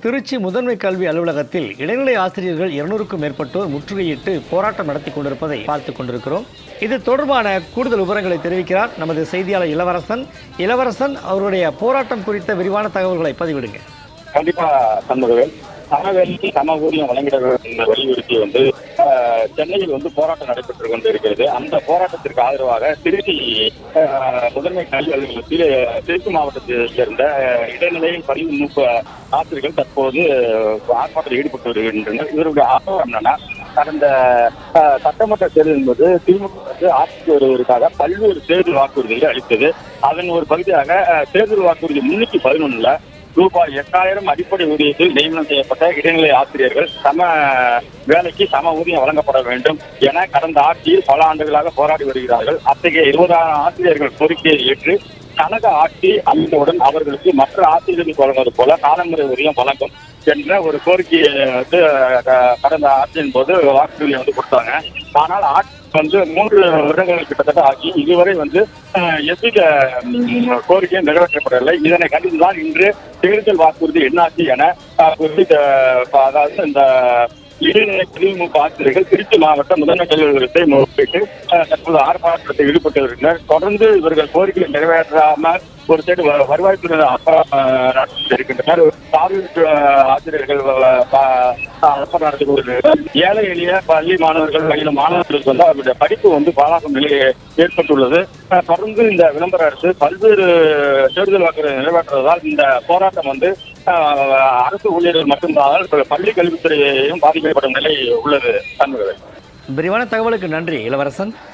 திருச்சி முதன்மை கல்வி அலுவலகத்தில் இடைநிலை ஆசிரியர்கள் இருநூறுக்கும் மேற்பட்டோர் முற்றுகையிட்டு போராட்டம் நடத்தி கொண்டிருப்பதை பார்த்துக் கொண்டிருக்கிறோம். இது தொடர்பான கூடுதல் விவரங்களை தெரிவிக்கிறார் நமது செய்தியாளர் இளவரசன். இளவரசன் அவருடைய போராட்டம் குறித்த விரிவான தகவல்களை பதிவிடுங்க. கண்டிப்பா சண்முகவேல் சமவெளி சம ஊதியம் வழங்கிட என்ற வலியுறுத்தி வந்து சென்னையில் வந்து போராட்டம் நடைபெற்று கொண்டு இருக்கிறது அந்த போராட்டத்திற்கு ஆதரவாக திருச்சி ஆஹ், முதன்மை கல்வி அலுவலகத்தில் திருச்சி மாவட்டத்தைச் சேர்ந்த இடைநிலை பதிவு மூப்பு ஆசிரியர்கள் தற்போது ஆர்ப்பாட்டத்தில் ஈடுபட்டு வருகின்றனர். இவருடைய ஆர்வம் என்னன்னா கடந்த சட்டமன்ற தேர்தல் என்பது திமுக வந்து ஆட்சிக்கு வருவதற்காக பல்வேறு தேர்தல் வாக்குறுதிகளை அளித்தது. அதன் ஒரு பகுதியாக தேர்தல் வாக்குறுதி முன்னூத்தி பதினொன்னுல ரூபாய் எட்டாயிரம் அடிப்படை ஊதியத்தில் நியமனம் செய்யப்பட்ட இடைநிலை ஆசிரியர்கள் சம வேலைக்கு சம ஊதியம் வழங்கப்பட வேண்டும் என கடந்த ஆட்சியில் பல ஆண்டுகளாக போராடி வருகிறார்கள். அத்தகைய இருபதாயிரம் ஆசிரியர்கள் கோரிக்கையை ஏற்று கனக ஆட்சி அமைந்தவுடன் அவர்களுக்கு மற்ற ஆசிரியர்களுக்கு வழங்குவது போல காலமுறை உரியம் வழங்கும் என்ற ஒரு கோரிக்கையை வந்து கடந்த ஆட்சியின் போது வாக்குறுதியை வந்து கொடுத்தாங்க. ஆனால் ஆட்சி வந்து மூன்று வருடங்கள் கிட்டத்தட்ட ஆகி இதுவரை வந்து எவ்வித கோரிக்கையும் நிறைவேற்றப்படவில்லை. இதனை கண்டித்துதான் இன்று தேர்தல் வாக்குறுதி என்னாச்சு என குறிப்பிட்ட, அதாவது இந்த இடைநிலை ஆசிரியர்கள் திருச்சி மாவட்ட முதன்மை கல்வி நிலையத்தை தற்போது ஆர்ப்பாட்டத்தில் ஈடுபட்டு வருகின்றனர் தொடர்ந்து இவர்கள் கோரிக்கையை நிறைவேற்றாமல் ஒரு சைடு வ- வருவாய்த்துறை இருக்கின்றனர் ஆசிரியர்கள் நடத்தி கொண்டிருக்கிறார் ஏழை எளிய பள்ளி மாணவர்கள் வகையில் மாணவர்களுக்கு வந்து அவருடைய படிப்பு வந்து பாலாகும் நிலை ஏற்பட்டுள்ளது. தொடர்ந்து இந்த விளம்பர அரசு பல்வேறு தேர்தல் வாக்குறுதி நிறைவேற்றுவதால் இந்த போராட்டம் வந்து அரசு ஊழியர்கள் மட்டும்தான் பள்ளி கல்வித்துறையையும் பாதிக்கப்படும் நிலை உள்ளது. விரிவான தகவலுக்கு நன்றி இளவரசன்.